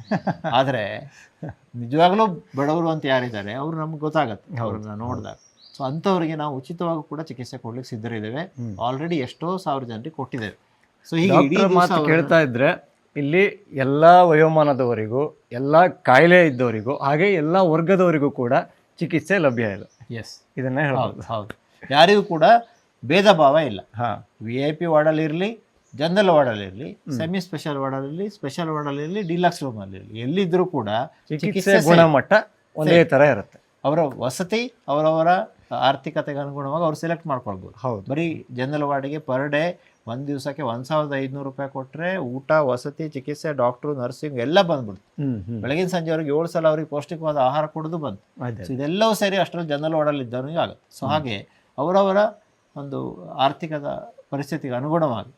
ಆದರೆ ನಿಜವಾಗ್ಲೂ ಬಡವರು ಅಂತ ಯಾರಿದ್ದಾರೆ ಅವ್ರು ನಮ್ಗೆ ಗೊತ್ತಾಗತ್ತೆ. ಅವ್ರನ್ನ ನೋಡಿದಾಗ. ಸೊ ಅಂಥವ್ರಿಗೆ ನಾವು ಉಚಿತವಾಗೂ ಕೂಡ ಚಿಕಿತ್ಸೆ ಕೊಡ್ಲಿಕ್ಕೆ ಸಿದ್ಧರಿದ್ದೇವೆ. ಆಲ್ರೆಡಿ ಎಷ್ಟೋ ಸಾವಿರ ಜನರಿಗೆ ಕೊಟ್ಟಿದ್ದೇವೆ. ಸೊ ಹೀಗೆ ಮಾತು ಕೇಳ್ತಾ ಇದ್ರೆ ಇಲ್ಲಿ ಎಲ್ಲಾ ವಯೋಮಾನದವರಿಗೂ ಎಲ್ಲಾ ಕಾಯಿಲೆ ಇದ್ದವರಿಗೂ ಹಾಗೆ ಎಲ್ಲಾ ವರ್ಗದವರಿಗೂ ಕೂಡ ಚಿಕಿತ್ಸೆ ಲಭ್ಯ ಇದೆ. ಎಸ್ ಇದನ್ನ ಹೇಳ್ಬೋದು. ಹೌದು ಹೌದು. ಯಾರಿಗೂ ಕೂಡ ಭೇದ ಭಾವ ಇಲ್ಲ. ಹಾ. ವಿ ಐ ಪಿ ವಾರ್ಡಲ್ಲಿ ಇರಲಿ ಜನರಲ್ ವಾರ್ಡಲ್ಲಿರಲಿ ಸೆಮಿ ಸ್ಪೆಷಲ್ ವಾರ್ಡಲ್ಲಿ ಸ್ಪೆಷಲ್ ವಾರ್ಡಲ್ಲಿ ಇರಲಿ ಡಿಲಕ್ಸ್ ರೂಮಲ್ಲಿರಲಿ ಎಲ್ಲಿದ್ದರೂ ಕೂಡ ಚಿಕಿತ್ಸೆ ಗುಣಮಟ್ಟ ಒಂದೇ ತರ ಇರುತ್ತೆ. ಅವರ ವಸತಿ ಅವರವರ ಆರ್ಥಿಕತೆಗೆ ಅನುಗುಣವಾಗಿ ಅವ್ರು ಸೆಲೆಕ್ಟ್ ಮಾಡ್ಕೊಳ್ಬೋದು. ಹೌದು. ಬರೀ ಜನರಲ್ ವಾರ್ಡಿಗೆ ಪರ್ ಡೇ ಒಂದು ದಿವಸಕ್ಕೆ ಒಂದು ಸಾವಿರದ ಐದುನೂರು ರೂಪಾಯಿ ಕೊಟ್ಟರೆ ಊಟ ವಸತಿ ಚಿಕಿತ್ಸೆ ಡಾಕ್ಟ್ರು ನರ್ಸಿಂಗ್ ಎಲ್ಲ ಬಂದ್ಬಿಡ್ತು. ಬೆಳಗಿನ ಸಂಜೆ ಅವ್ರಿಗೆ ಏಳು ಸಲ ಅವ್ರಿಗೆ ಪೌಷ್ಟಿಕವಾದ ಆಹಾರ ಕೊಡೋದು ಬಂತು. ಸೊ ಇದೆಲ್ಲವೂ ಸೇರಿ ಅಷ್ಟರಲ್ಲಿ ಜನರಲ್ ವಾರ್ಡಲ್ಲಿ ಇದ್ದವನಿಗೆ ಆಗುತ್ತೆ. ಸೊ ಹಾಗೆ ಅವರವರ ಒಂದು ಆರ್ಥಿಕದ ಪರಿಸ್ಥಿತಿಗೆ ಅನುಗುಣವಾಗಿ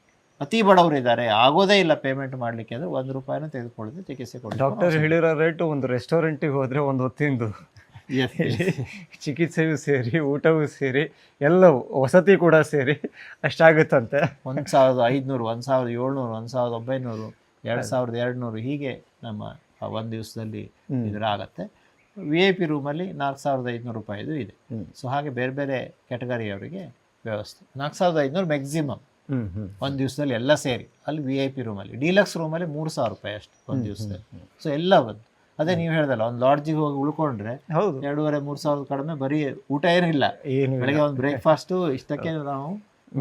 ಅತಿ ಬಡವರು ಇದ್ದಾರೆ ಆಗೋದೇ ಇಲ್ಲ ಪೇಮೆಂಟ್ ಮಾಡಲಿಕ್ಕೆ ಅಂದರೆ ಒಂದು ರೂಪಾಯಿನೂ ತೆಗೆದುಕೊಳ್ಳದೆ ಚಿಕಿತ್ಸೆ ಡಾಕ್ಟರ್ ಹೇಳಿರೋ ರೇಟು ಒಂದು ರೆಸ್ಟೋರೆಂಟಿಗೆ ಹೋದರೆ ಒಂದು ಹೊತ್ತಿಂದು. ಚಿಕಿತ್ಸೆಯೂ ಸೇರಿ ಊಟವೂ ಸೇರಿ ಎಲ್ಲವೂ ವಸತಿ ಕೂಡ ಸೇರಿ ಅಷ್ಟಾಗುತ್ತಂತೆ. ಒಂದು ಸಾವಿರದ ಐದುನೂರು ಒಂದು ಸಾವಿರದ ಏಳ್ನೂರು ಒಂದು ಸಾವಿರದ ಒಂಬೈನೂರು ಎರಡು ಸಾವಿರದ ಎರಡುನೂರು ಹೀಗೆ ನಮ್ಮ ಒಂದು ದಿವಸದಲ್ಲಿ ಇದರಾಗತ್ತೆ. ಇದರ ಆಗತ್ತೆ ವಿ ಐ ಪಿ ರೂಮಲ್ಲಿ ನಾಲ್ಕು ಸಾವಿರದ ಐದುನೂರು ರೂಪಾಯಿದು ಇದೆ. ಸೊ ಹಾಗೆ ಬೇರೆ ಬೇರೆ ಕ್ಯಾಟಗರಿಯವರಿಗೆ ವ್ಯವಸ್ಥೆ. ನಾಲ್ಕು ಸಾವಿರದ ಐದುನೂರು ಮ್ಯಾಕ್ಸಿಮಮ್ ಒಂದು ದಿವಸದಲ್ಲಿ ಎಲ್ಲ ಸೇರಿ. ಅಲ್ಲಿ ವಿ ಐ ಪಿ ರೂಮಲ್ಲಿ ಡಿಲಕ್ಸ್ ರೂಮಲ್ಲಿ ಮೂರು ಸಾವಿರ ರೂಪಾಯಿ ಅಷ್ಟು ಒಂದು ದಿವಸದಲ್ಲಿ. ಸೊ ಎಲ್ಲ ಬಂದು ಅದೇ ನೀವು ಹೇಳ್ದಲ್ಲ ಒಂದು ಲಾಡ್ಜಿಗೆ ಹೋಗಿ ಉಳ್ಕೊಂಡ್ರೆ ಹೌದು. ಎರಡೂವರೆ ಮೂರು ಸಾವಿರದ ಕಡಿಮೆ ಬರೀ ಊಟ ಏನಿಲ್ಲ ಏನು ಬೆಳಗ್ಗೆ ಒಂದು ಬ್ರೇಕ್ಫಾಸ್ಟು ಇಷ್ಟಕ್ಕೆ ನಾವು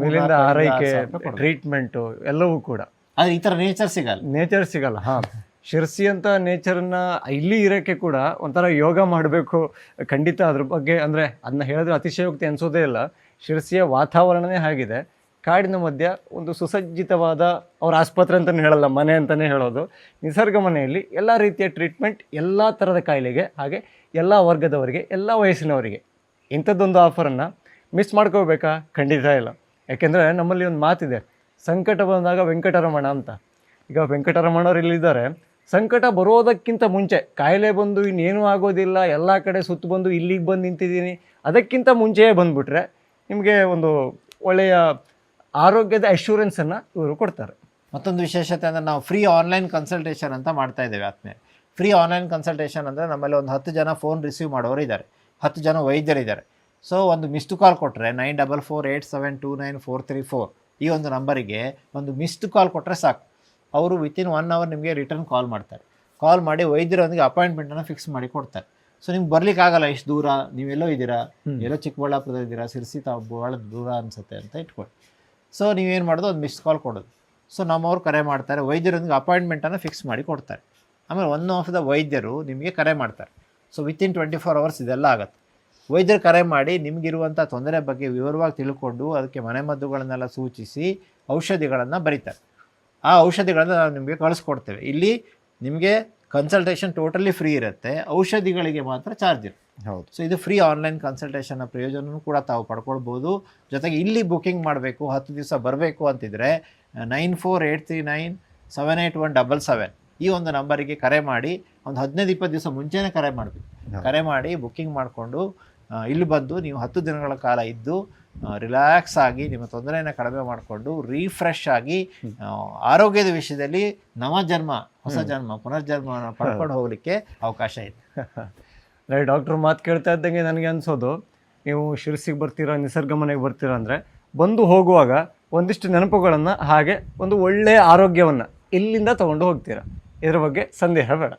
ಮೇಲಿಂದ ಆರೈಕೆ. ಟ್ರೀಟ್ಮೆಂಟು ಎಲ್ಲವೂ ಕೂಡ. ಆದ್ರೆ ಈ ತರ ನೇಚರ್ ಸಿಗಲ್ಲ. ನೇಚರ್ ಸಿಗಲ್ಲ ಹಾ. ಶಿರ್ಸಿ ಅಂತ ನೇಚರ್ನ ಇಲ್ಲಿ ಇರೋಕ್ಕೆ ಕೂಡ ಒಂಥರ ಯೋಗ ಮಾಡಬೇಕು. ಖಂಡಿತ ಅದ್ರ ಬಗ್ಗೆ ಅಂದರೆ ಅದನ್ನ ಹೇಳಿದ್ರೆ ಅತಿಶಯೋಕ್ತಿ ಅನ್ಸೋದೇ ಇಲ್ಲ. ಶಿರ್ಸಿಯ ವಾತಾವರಣನೇ ಹಾಗಿದೆ ಕಾಡಿನ ಮಧ್ಯ ಒಂದು ಸುಸಜ್ಜಿತವಾದ ಅವ್ರ ಆಸ್ಪತ್ರೆ ಅಂತಲೇ ಹೇಳಲ್ಲ, ಮನೆ ಅಂತಲೇ ಹೇಳೋದು. ನಿಸರ್ಗ ಮನೆಯಲ್ಲಿ ಎಲ್ಲ ರೀತಿಯ ಟ್ರೀಟ್ಮೆಂಟ್ ಎಲ್ಲ ಥರದ ಕಾಯಿಲೆಗೆ, ಹಾಗೆ ಎಲ್ಲ ವರ್ಗದವರಿಗೆ, ಎಲ್ಲ ವಯಸ್ಸಿನವರಿಗೆ. ಇಂಥದ್ದೊಂದು ಆಫರನ್ನು ಮಿಸ್ ಮಾಡ್ಕೋಬೇಕಾ? ಖಂಡಿತ ಇಲ್ಲ. ಯಾಕೆಂದರೆ ನಮ್ಮಲ್ಲಿ ಒಂದು ಮಾತಿದೆ, ಸಂಕಟ ಬಂದಾಗ ವೆಂಕಟರಮಣ ಅಂತ. ಈಗ ವೆಂಕಟರಮಣವ್ರು ಇಲ್ಲಿದ್ದಾರೆ. ಸಂಕಟ ಬರೋದಕ್ಕಿಂತ ಮುಂಚೆ, ಕಾಯಿಲೆ ಬಂದು ಇನ್ನೇನೂ ಆಗೋದಿಲ್ಲ, ಎಲ್ಲ ಕಡೆ ಸುತ್ತು ಬಂದು ಇಲ್ಲಿಗೆ ಬಂದು ನಿಂತಿದ್ದೀನಿ, ಅದಕ್ಕಿಂತ ಮುಂಚೆಯೇ ಬಂದುಬಿಟ್ರೆ ನಿಮಗೆ ಒಂದು ಒಳ್ಳೆಯ ಆರೋಗ್ಯದ ಅಶ್ಯೂರೆನ್ಸನ್ನು ಇವರು ಕೊಡ್ತಾರೆ. ಮತ್ತೊಂದು ವಿಶೇಷತೆ ಅಂದ್ರೆ ನಾವು ಫ್ರೀ ಆನ್ಲೈನ್ ಕನ್ಸಲ್ಟೇಷನ್ ಅಂತ ಮಾಡ್ತಾ ಇದ್ದೇವೆ ಆತ್ಮೀಯ. ಫ್ರೀ ಆನ್ಲೈನ್ ಕನ್ಸಲ್ಟೇಷನ್ ಅಂದರೆ ನಮ್ಮಲ್ಲಿ ಒಂದು ಹತ್ತು ಜನ ಫೋನ್ ರಿಸೀವ್ ಮಾಡೋರು ಇದ್ದಾರೆ. ಹತ್ತು ಜನ ವೈದ್ಯರಿದ್ದಾರೆ. ಸೊ ಒಂದು ಮಿಸ್ಡ್ ಕಾಲ್ ಕೊಟ್ಟರೆ nine double four eight seven two nine four three four ಈ ಒಂದು ನಂಬರಿಗೆ ಒಂದು ಮಿಸ್ಡ್ ಕಾಲ್ ಕೊಟ್ಟರೆ ಸಾಕು. ಅವರು ವಿತಿನ್ ಒನ್ ಅವರ್ ನಿಮಗೆ ರಿಟರ್ನ್ ಕಾಲ್ ಮಾಡ್ತಾರೆ. ಕಾಲ್ ಮಾಡಿ ವೈದ್ಯರೊಂದಿಗೆ ಅಪಾಯಿಂಟ್ಮೆಂಟನ್ನು ಫಿಕ್ಸ್ ಮಾಡಿ ಕೊಡ್ತಾರೆ. ಸೊ ನಿಮ್ಗೆ ಬರ್ಲಿಕ್ಕಾಗಲ್ಲ ಇಷ್ಟು ದೂರ ನೀವೆಲ್ಲೋ ಇದ್ದೀರಾ. ಎಲ್ಲೋ ಚಿಕ್ಕಬಳ್ಳಾಪುರದಲ್ಲಿ ಇದ್ದೀರಾ ಸಿರ್ಸಿ ತಾವು ಭಾಳ ದೂರ ಅನಿಸುತ್ತೆ ಅಂತ ಇಟ್ಕೊಳ್ಳಿ. ಸೊ ನೀವೇನು ಮಾಡೋದು? ಒಂದು ಮಿಸ್ ಕಾಲ್ ಕೊಡೋದು. ಸೊ ನಮ್ಮವ್ರು ಕರೆ ಮಾಡ್ತಾರೆ. ವೈದ್ಯರೊಂದಿಗೆ ಅಪಾಯಿಂಟ್ಮೆಂಟನ್ನು ಫಿಕ್ಸ್ ಮಾಡಿ ಕೊಡ್ತಾರೆ. ಆಮೇಲೆ ಒನ್ ಆಫ್ ದ ವೈದ್ಯರು ನಿಮಗೆ ಕರೆ ಮಾಡ್ತಾರೆ. So within twenty four hours ಇದೆಲ್ಲ ಆಗುತ್ತೆ. ವೈದ್ಯರು ಕರೆ ಮಾಡಿ ನಿಮಗಿರುವಂಥ ತೊಂದರೆ ಬಗ್ಗೆ ವಿವರವಾಗಿ ತಿಳ್ಕೊಂಡು ಅದಕ್ಕೆ ಮನೆಮದ್ದುಗಳನ್ನೆಲ್ಲ ಸೂಚಿಸಿ ಔಷಧಿಗಳನ್ನು ಬರೀತಾರೆ. ಆ ಔಷಧಿಗಳನ್ನು ನಾವು ನಿಮಗೆ ಕಳಿಸ್ಕೊಡ್ತೇವೆ. ಇಲ್ಲಿ ನಿಮಗೆ ಕನ್ಸಲ್ಟೇಷನ್ ಟೋಟಲಿ ಫ್ರೀ ಇರುತ್ತೆ. ಔಷಧಿಗಳಿಗೆ ಮಾತ್ರ ಚಾರ್ಜ್ ಇರುತ್ತೆ. ಹೌದು. ಸೊ ಇದು ಫ್ರೀ ಆನ್ಲೈನ್ ಕನ್ಸಲ್ಟೇಷನ್ನ ಪ್ರಯೋಜನವೂ ಕೂಡ ತಾವು ಪಡ್ಕೊಳ್ಬೋದು. ಜೊತೆಗೆ ಇಲ್ಲಿ ಬುಕಿಂಗ್ ಮಾಡಬೇಕು ಹತ್ತು ದಿವಸ ಬರಬೇಕು ಅಂತಿದ್ರೆ nine four eight three nine seven eight one double seven ಈ ಒಂದು ನಂಬರಿಗೆ ಕರೆ ಮಾಡಿ ಒಂದು ಹದಿನೈದು ಇಪ್ಪತ್ತು ದಿವಸ ಮುಂಚೆನೇ ಕರೆ ಮಾಡಬೇಕು. ಕರೆ ಮಾಡಿ ಬುಕ್ಕಿಂಗ್ ಮಾಡಿಕೊಂಡು ಇಲ್ಲಿ ಬಂದು ನೀವು ಹತ್ತು ದಿನಗಳ ಕಾಲ ಇದ್ದು ರಿಲ್ಯಾಕ್ಸ್ ಆಗಿ ನಿಮ್ಮ ತೊಂದರೆಯನ್ನು ಕಡಿಮೆ ಮಾಡಿಕೊಂಡು ರೀಫ್ರೆಶ್ ಆಗಿ ಆರೋಗ್ಯದ ವಿಷಯದಲ್ಲಿ ನವ ಜನ್ಮ ಹೊಸ ಜನ್ಮ ಪುನರ್ಜನ್ಮವನ್ನು ಪಡ್ಕೊಂಡು ಹೋಗಲಿಕ್ಕೆ ಅವಕಾಶ ಇದೆ. ರೈಟ್ ಡಾಕ್ಟ್ರ್ ಮಾತು ಕೇಳ್ತಾ ಇದ್ದಂಗೆ ನನಗೆ ಅನಿಸೋದು ನೀವು ಶಿರಸಿಗೆ ಬರ್ತೀರಾ ನಿಸರ್ಗ ಮನೆಗೆ ಬರ್ತೀರಾ ಅಂದರೆ ಬಂದು ಹೋಗುವಾಗ ಒಂದಿಷ್ಟು ನೆನಪುಗಳನ್ನು ಹಾಗೆ ಒಂದು ಒಳ್ಳೆಯ ಆರೋಗ್ಯವನ್ನು ಇಲ್ಲಿಂದ ತಗೊಂಡು ಹೋಗ್ತೀರಾ. ಇದರ ಬಗ್ಗೆ ಸಂದೇಹ ಬೇಡ.